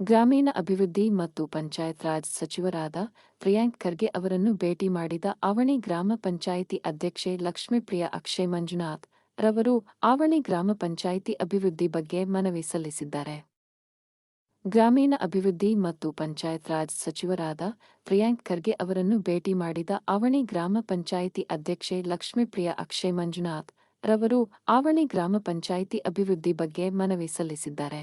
ಗ್ರಾಮೀಣ ಅಭಿವೃದ್ಧಿ ಮತ್ತು ಪಂಚಾಯತ್ ರಾಜ್ ಸಚಿವರಾದ ಪ್ರಿಯಾಂಕ್ ಖರ್ಗೆ ಅವರನ್ನು ಭೇಟಿ ಮಾಡಿದ ಆವಣಿ ಗ್ರಾಮ ಪಂಚಾಯಿತಿ ಅಧ್ಯಕ್ಷೆ ಲಕ್ಷ್ಮೀಪ್ರಿಯ ಅಕ್ಷಯ್ ಮಂಜುನಾಥ್ ರವರು ಆವಣಿ ಗ್ರಾಮ ಪಂಚಾಯಿತಿ ಅಭಿವೃದ್ಧಿ ಬಗ್ಗೆ ಮನವಿ ಸಲ್ಲಿಸಿದ್ದಾರೆ. ಗ್ರಾಮೀಣ ಅಭಿವೃದ್ಧಿ ಮತ್ತು ಪಂಚಾಯತ್ ರಾಜ್ ಸಚಿವರಾದ ಪ್ರಿಯಾಂಕ್ ಖರ್ಗೆ ಅವರನ್ನು ಭೇಟಿ ಮಾಡಿದ ಅವಣಿ ಗ್ರಾಮ ಪಂಚಾಯಿತಿ ಅಧ್ಯಕ್ಷೆ ಲಕ್ಷ್ಮೀಪ್ರಿಯ ಅಕ್ಷಯ್ ಮಂಜುನಾಥ್ ರವರು ಆವಣಿ ಗ್ರಾಮ ಪಂಚಾಯಿತಿ ಅಭಿವೃದ್ಧಿ ಬಗ್ಗೆ ಮನವಿ ಸಲ್ಲಿಸಿದ್ದಾರೆ.